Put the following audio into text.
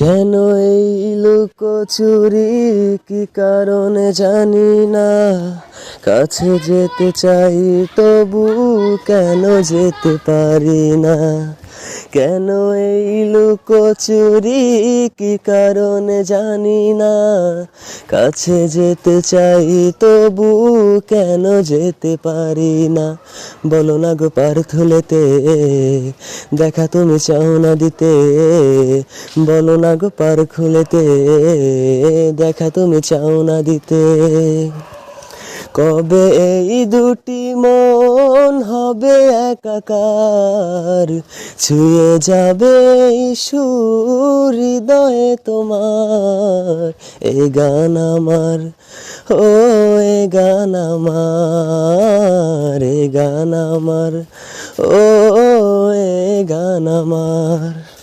কেন এই লুকোচুরি কি কারণে জানি না। কাছে যেতে চাই, তবু কেন যেতে পারি না? কেন এই লুকোচুরি কি কারণে জানি না। কাছে যেতে চাই তবু কেন যেতে পারি না? বলো না গো পার্থলেতে, দেখা তুমি চাও না দিতে। বলো না গো পার খুলেতে দেখা তুমি চাও না দিতে। কবে এই দুটি মন হবে একাকার, ছুঁয়ে যাবে সুর হৃদয়ে তোমার। এ গান আমার, ও এ গান আমার, এ গান আমার, ও এ গান আমার।